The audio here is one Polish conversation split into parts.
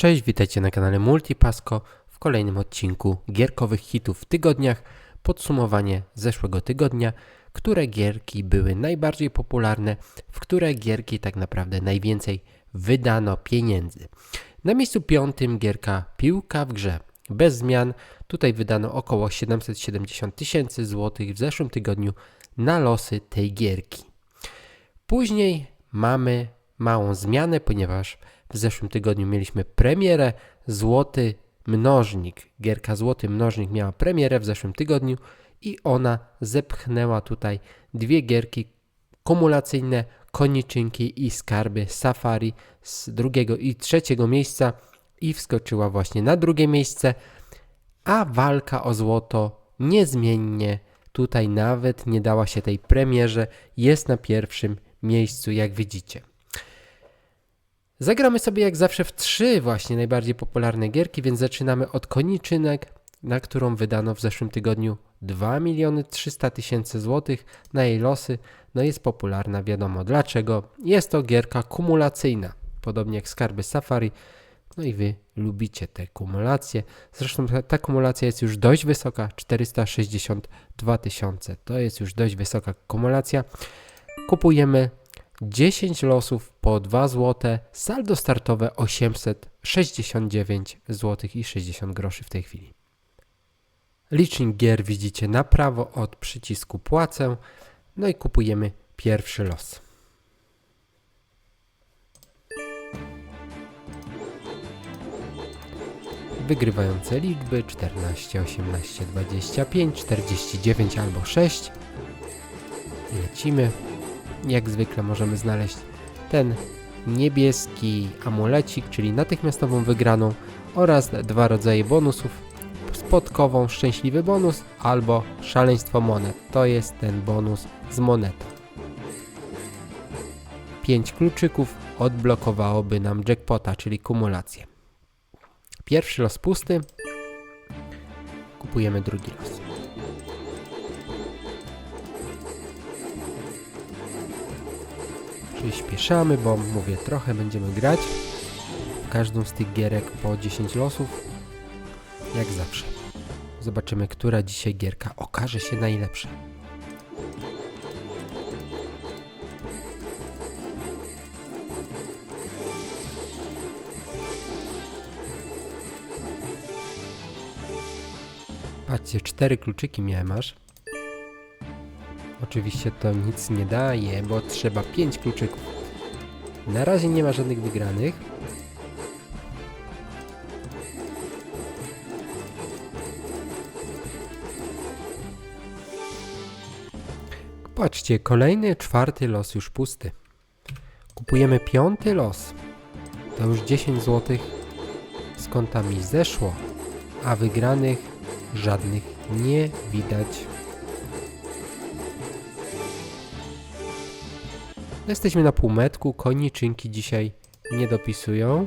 Cześć, witajcie na kanale Multipasko w kolejnym odcinku gierkowych hitów w tygodniach. Podsumowanie zeszłego tygodnia, które gierki były najbardziej popularne, w które gierki tak naprawdę najwięcej wydano pieniędzy. Na miejscu piątym gierka Piłka w grze. Bez zmian, tutaj wydano około 770 tysięcy złotych w zeszłym tygodniu na losy tej gierki. Później mamy małą zmianę, ponieważ w zeszłym tygodniu mieliśmy premierę Złoty Mnożnik. Gierka Złoty Mnożnik miała premierę w zeszłym tygodniu i ona zepchnęła tutaj dwie gierki kumulacyjne Koniczynki i Skarby Safari z drugiego i trzeciego miejsca i wskoczyła właśnie na drugie miejsce, a walka o złoto niezmiennie tutaj nawet nie dała się tej premierze, jest na pierwszym miejscu, jak widzicie. Zagramy sobie jak zawsze w trzy właśnie najbardziej popularne gierki, więc zaczynamy od koniczynek, na którą wydano w zeszłym tygodniu 2 miliony 300 tysięcy złotych na jej losy. No jest popularna, wiadomo dlaczego. Jest to gierka kumulacyjna, podobnie jak Skarby Safari. No i wy lubicie te kumulacje. Zresztą ta, ta kumulacja jest już dość wysoka, 462 tysiące. To jest już dość wysoka kumulacja. Kupujemy 10 losów po 2 zł, saldo startowe 869 zł i 60 groszy w tej chwili. Licznik gier widzicie na prawo od przycisku płacę, no i kupujemy pierwszy los. Wygrywające liczby 14, 18, 25, 49 albo 6. Lecimy jak zwykle możemy znaleźć ten niebieski amulecik, czyli natychmiastową wygraną oraz dwa rodzaje bonusów. Spodkową szczęśliwy bonus albo szaleństwo monet. To jest ten bonus z monetą. 5 kluczyków odblokowałoby nam jackpota, czyli kumulację. Pierwszy los pusty. Kupujemy drugi los. Przyspieszamy, bo mówię, trochę będziemy grać. Każdą z tych gierek po 10 losów. Jak zawsze. Zobaczymy, która dzisiaj gierka okaże się najlepsza. Patrzcie, cztery kluczyki miałem aż. Oczywiście to nic nie daje, bo trzeba 5 kluczyków. Na razie nie ma żadnych wygranych. Patrzcie, kolejny, czwarty los już pusty. Kupujemy piąty los. To już 10 zł z konta mi zeszło, a wygranych żadnych nie widać. Jesteśmy na półmetku, koniczynki dzisiaj nie dopisują.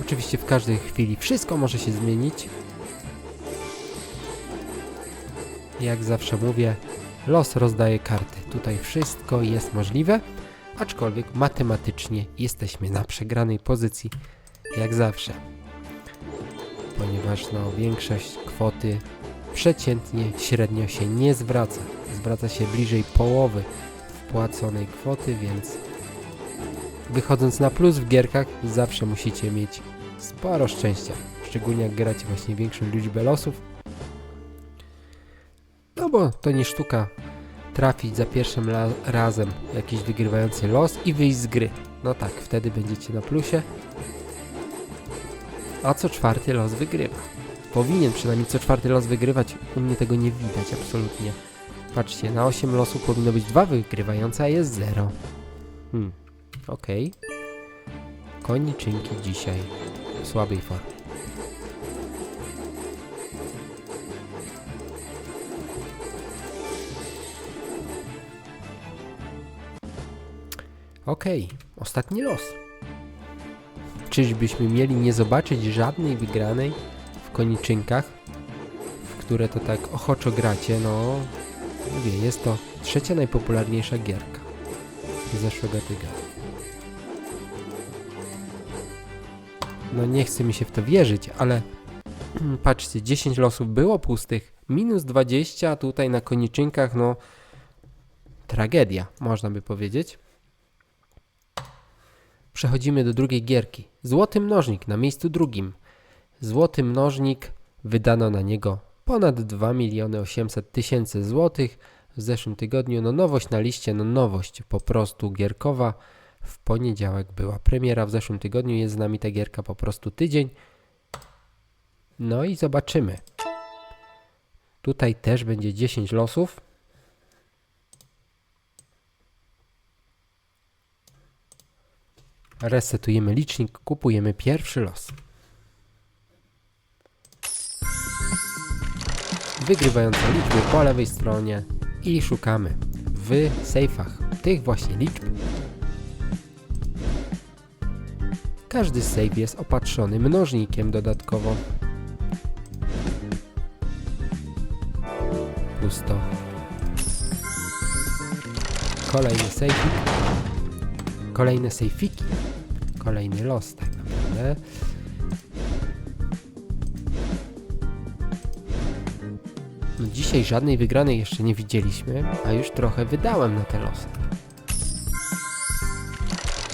Oczywiście w każdej chwili wszystko może się zmienić. Jak zawsze mówię, los rozdaje karty. Tutaj wszystko jest możliwe, aczkolwiek matematycznie jesteśmy na przegranej pozycji, jak zawsze. Ponieważ no, większość kwoty przeciętnie średnio się nie zwraca. Zwraca się bliżej połowy wpłaconej kwoty, więc wychodząc na plus w gierkach zawsze musicie mieć sporo szczęścia. Szczególnie jak gracie właśnie większą liczbę losów. No bo to nie sztuka trafić za pierwszym razem jakiś wygrywający los i wyjść z gry. No tak, wtedy będziecie na plusie. A co czwarty los wygrywa. Powinien przynajmniej co czwarty los wygrywać. U mnie tego nie widać absolutnie. Patrzcie, na 8 losów powinno być 2 wygrywające, a jest 0. Hmm, okej. Okay. Koniczynki dzisiaj w słabej formie. Okej, okay. ostatni los. Czyżbyśmy mieli nie zobaczyć żadnej wygranej w koniczynkach, w które to tak ochoczo gracie, no Mówię, jest to trzecia najpopularniejsza gierka z zeszłego tygodnia. No nie chce mi się w to wierzyć, ale patrzcie, 10 losów było pustych, minus 20 a tutaj na koniczynkach, no tragedia, można by powiedzieć. Przechodzimy do drugiej gierki. Złoty mnożnik na miejscu drugim. Złoty mnożnik wydano na niego ponad 2 miliony 800 tysięcy złotych w zeszłym tygodniu. No nowość na liście, no nowość po prostu gierkowa. W poniedziałek była premiera, w zeszłym tygodniu jest z nami ta gierka po prostu tydzień. No i zobaczymy. Tutaj też będzie 10 losów. Resetujemy licznik, kupujemy pierwszy los. Wygrywające liczby po lewej stronie i szukamy w sejfach tych właśnie liczb. Każdy sejf jest opatrzony mnożnikiem dodatkowo. Pusto. Kolejny sejfik. Kolejne sejfiki. Kolejny los tak naprawdę. Dzisiaj żadnej wygranej jeszcze nie widzieliśmy, a już trochę wydałem na te losy.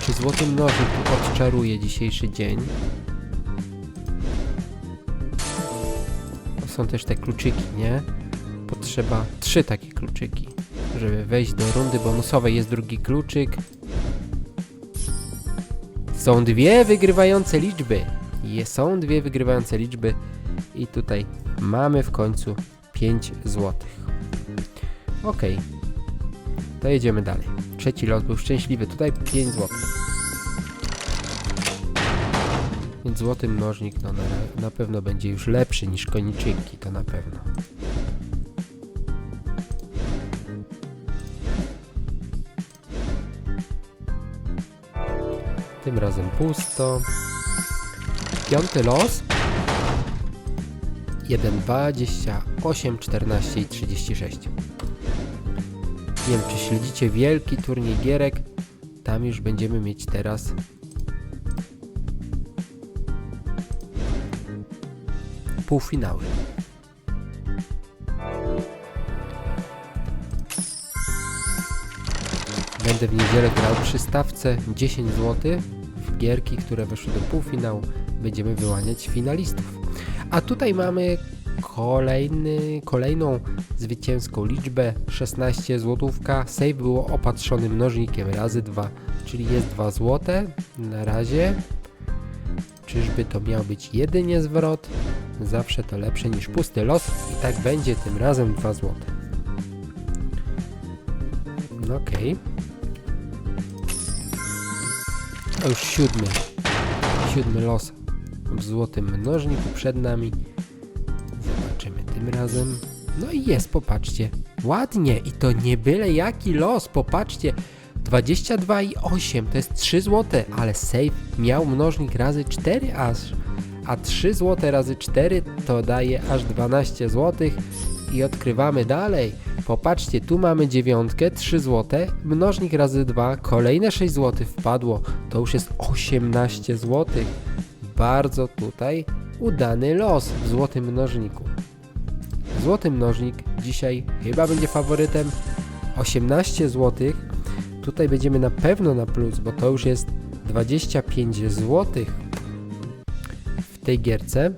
Czy złoty mnożnik tu odczaruje dzisiejszy dzień? Są też te kluczyki, nie? Potrzeba trzy takie kluczyki, żeby wejść do rundy bonusowej. Jest drugi kluczyk. Są dwie wygrywające liczby. Są dwie wygrywające liczby i tutaj mamy w końcu 5 złotych. Ok. To jedziemy dalej. Trzeci los był szczęśliwy. Tutaj 5 złotych. Więc złoty mnożnik no, na, na pewno będzie już lepszy niż koniczynki, to na pewno. Tym razem pusto. Piąty los. 1, 28, 14 i 36. Nie wiem, czy śledzicie wielki turniej gierek. Tam już będziemy mieć teraz półfinały. Będę w niedzielę grał przy stawce 10 zł w gierki, które weszły do półfinału. Będziemy wyłaniać finalistów. A tutaj mamy kolejny, kolejną zwycięską liczbę 16 złotówka. Save było opatrzony mnożnikiem razy 2, czyli jest 2 złote na razie. Czyżby to miał być jedynie zwrot? Zawsze to lepsze niż pusty los i tak będzie tym razem 2 złote. No okej. A już siódmy. Siódmy los w złotym mnożniku przed nami. Zobaczymy tym razem. No i jest, popatrzcie. Ładnie i to nie byle jaki los, popatrzcie. 22 i 8 to jest 3 złote, ale save miał mnożnik razy 4 aż. A 3 złote razy 4 to daje aż 12 złotych i odkrywamy dalej. Popatrzcie, tu mamy dziewiątkę, 3 złote, mnożnik razy 2, kolejne 6 zł wpadło, to już jest 18 złotych bardzo tutaj udany los w złotym mnożniku. Złoty mnożnik dzisiaj chyba będzie faworytem 18 zł. Tutaj będziemy na pewno na plus, bo to już jest 25 zł w tej gierce.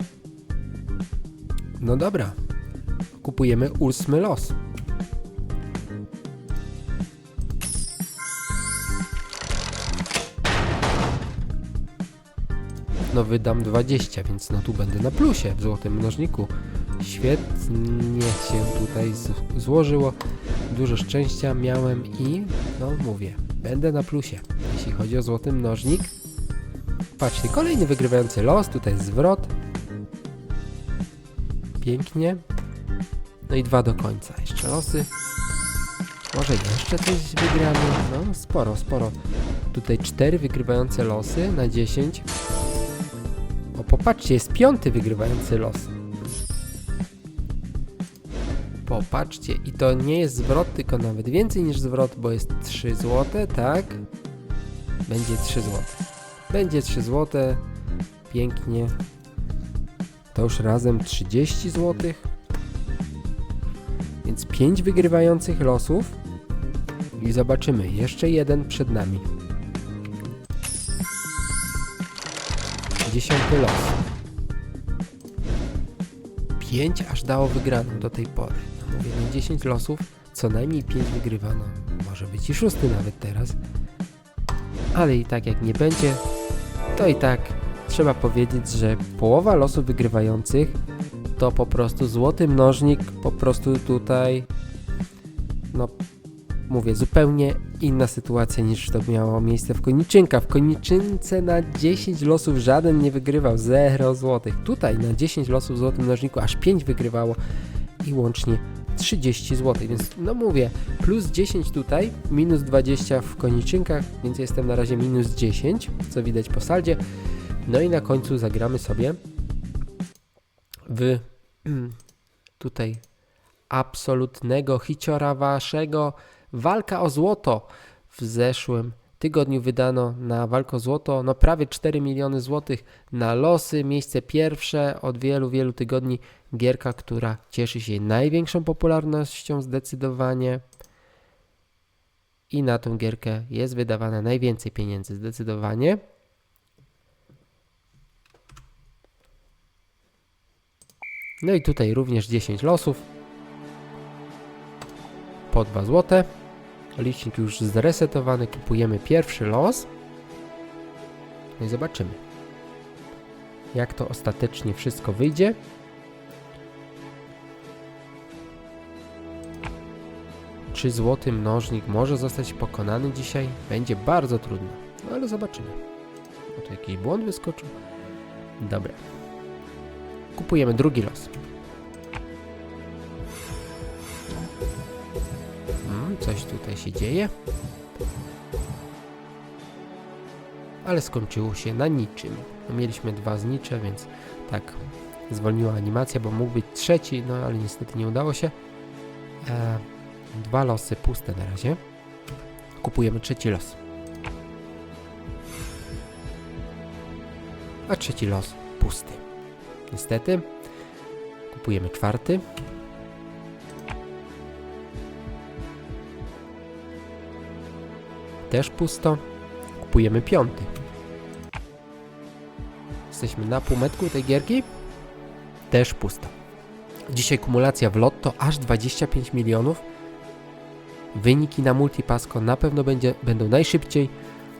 No dobra, kupujemy ósmy los. No wydam 20, więc no tu będę na plusie w złotym mnożniku. Świetnie się tutaj złożyło. Dużo szczęścia miałem i no mówię, będę na plusie. Jeśli chodzi o złoty mnożnik. Patrzcie, kolejny wygrywający los, tutaj zwrot. Pięknie. No i dwa do końca. Jeszcze losy. Może jeszcze coś wygramy? No, sporo, sporo. Tutaj cztery wygrywające losy na 10. Popatrzcie, jest piąty wygrywający los. Popatrzcie, i to nie jest zwrot, tylko nawet więcej niż zwrot, bo jest 3 zł, tak? Będzie 3 zł. Będzie 3 zł. Pięknie. To już razem 30 zł. Więc 5 wygrywających losów. I zobaczymy. Jeszcze jeden przed nami. Dziesiąty los. 5 aż dało wygraną do tej pory. No mówię, no 10 losów, co najmniej 5 wygrywano. Może być i szósty nawet teraz. Ale i tak jak nie będzie, to i tak trzeba powiedzieć, że połowa losów wygrywających to po prostu złoty mnożnik, po prostu tutaj, no mówię, zupełnie inna sytuacja niż to miało miejsce w Koniczynka. W Koniczynce na 10 losów żaden nie wygrywał, 0 złotych. Tutaj na 10 losów w złotym mnożniku aż 5 wygrywało i łącznie 30 zł, więc no mówię, plus 10 tutaj, minus 20 w koniczynkach, więc jestem na razie minus 10, co widać po saldzie. No i na końcu zagramy sobie w tutaj absolutnego hiciora waszego walka o złoto. W zeszłym tygodniu wydano na walkę o złoto no prawie 4 miliony złotych na losy, miejsce pierwsze od wielu, wielu tygodni gierka, która cieszy się największą popularnością zdecydowanie i na tą gierkę jest wydawane najwięcej pieniędzy zdecydowanie. No i tutaj również 10 losów po 2 złote. Licznik już zresetowany, kupujemy pierwszy los. No i zobaczymy, jak to ostatecznie wszystko wyjdzie. Czy złoty mnożnik może zostać pokonany dzisiaj? Będzie bardzo trudno, no ale zobaczymy. O, tu jakiś błąd wyskoczył. Dobra. Kupujemy drugi los. Coś tutaj się dzieje. Ale skończyło się na niczym. No, mieliśmy dwa znicze, więc tak zwolniła animacja, bo mógł być trzeci, no ale niestety nie udało się. E, dwa losy puste na razie. Kupujemy trzeci los. A trzeci los pusty. Niestety. Kupujemy czwarty. Też pusto. Kupujemy piąty. Jesteśmy na półmetku tej gierki. Też pusto. Dzisiaj kumulacja w lotto aż 25 milionów. Wyniki na Multipasco na pewno będzie, będą najszybciej.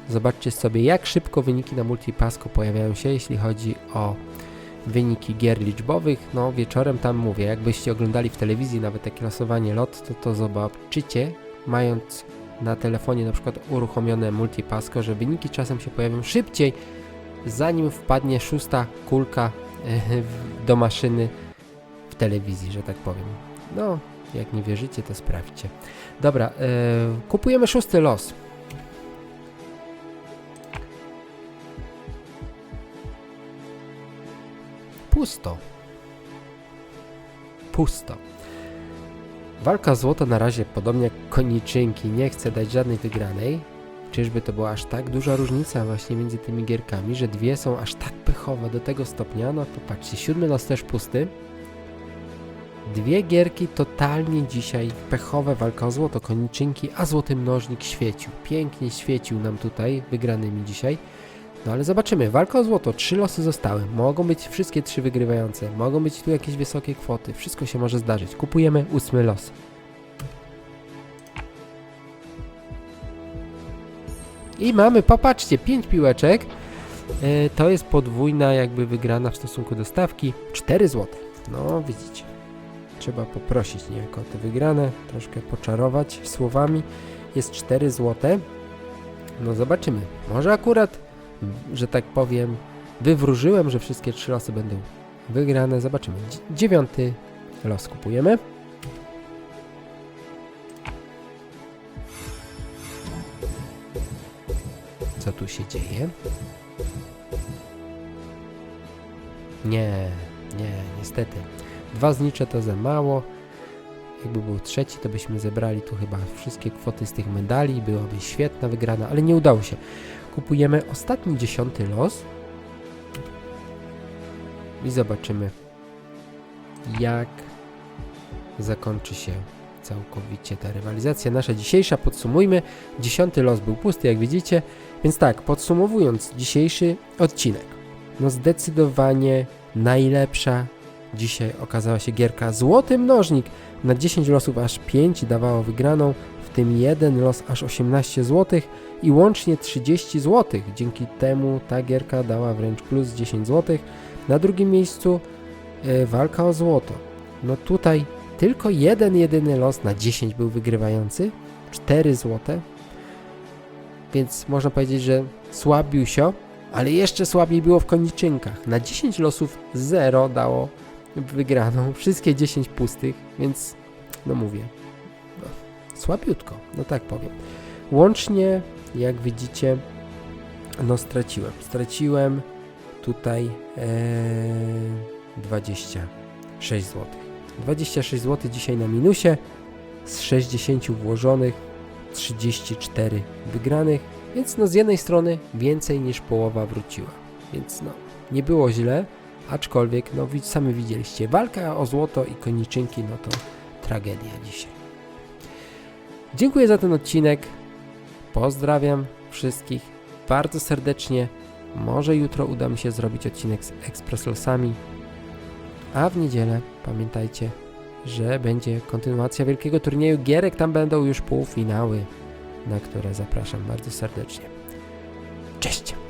Zobaczcie sobie, jak szybko wyniki na Multipasco pojawiają się, jeśli chodzi o wyniki gier liczbowych. No, wieczorem tam mówię, jakbyście oglądali w telewizji nawet takie losowanie lot, to to zobaczycie, mając na telefonie na przykład uruchomione Multipasco, że wyniki czasem się pojawią szybciej, zanim wpadnie szósta kulka e, do maszyny w telewizji, że tak powiem. No, jak nie wierzycie, to sprawdźcie. Dobra, e, kupujemy szósty los. Pusto. Pusto. Walka o złoto na razie, podobnie jak koniczynki, nie chce dać żadnej wygranej. Czyżby to była aż tak duża różnica właśnie między tymi gierkami, że dwie są aż tak pechowe do tego stopnia? No to patrzcie, siódmy los też pusty. Dwie gierki totalnie dzisiaj pechowe, walka o złoto, koniczynki, a złoty mnożnik świecił. Pięknie świecił nam tutaj, wygranymi dzisiaj. No ale zobaczymy, walka o złoto, trzy losy zostały. Mogą być wszystkie trzy wygrywające, mogą być tu jakieś wysokie kwoty, wszystko się może zdarzyć. Kupujemy ósmy los. I mamy, popatrzcie, pięć piłeczek. E, to jest podwójna jakby wygrana w stosunku do stawki. 4 złote. No widzicie. Trzeba poprosić niejako o te wygrane, troszkę poczarować słowami. Jest 4 złote. No zobaczymy. Może akurat, że tak powiem, wywróżyłem, że wszystkie trzy losy będą wygrane. Zobaczymy. Dzi- Dziewiąty los kupujemy. Co tu się dzieje? Nie, nie, niestety. Dwa znicze to za mało. Jakby był trzeci, to byśmy zebrali tu chyba wszystkie kwoty z tych medali. Byłaby świetna wygrana, ale nie udało się. Kupujemy ostatni dziesiąty los. i zobaczymy, jak zakończy się całkowicie ta rywalizacja. Nasza dzisiejsza, podsumujmy. Dziesiąty los był pusty, jak widzicie. Więc tak, podsumowując dzisiejszy odcinek. No zdecydowanie najlepsza dzisiaj okazała się gierka Złoty Mnożnik. Na 10 losów aż 5 dawało wygraną, w tym jeden los aż 18 zł i łącznie 30 zł. Dzięki temu ta gierka dała wręcz plus 10 zł. Na drugim miejscu e, walka o złoto. No tutaj tylko jeden jedyny los na 10 był wygrywający, 4 złote. Więc można powiedzieć, że słabiusio, ale jeszcze słabiej było w koniczynkach. Na 10 losów 0 dało wygraną, wszystkie 10 pustych, więc no mówię, no, słabiutko, no tak powiem. Łącznie, jak widzicie, no straciłem. Straciłem tutaj e, 26 zł. 26 zł dzisiaj na minusie, z 60 włożonych, 34 wygranych, więc no z jednej strony więcej niż połowa wróciła. Więc no, nie było źle, aczkolwiek no sami widzieliście, walka o złoto i koniczynki, no to tragedia dzisiaj. Dziękuję za ten odcinek. Pozdrawiam wszystkich bardzo serdecznie. Może jutro uda mi się zrobić odcinek z Express Losami. A w niedzielę pamiętajcie, że będzie kontynuacja wielkiego turnieju gierek. Tam będą już półfinały, na które zapraszam bardzo serdecznie. Cześć!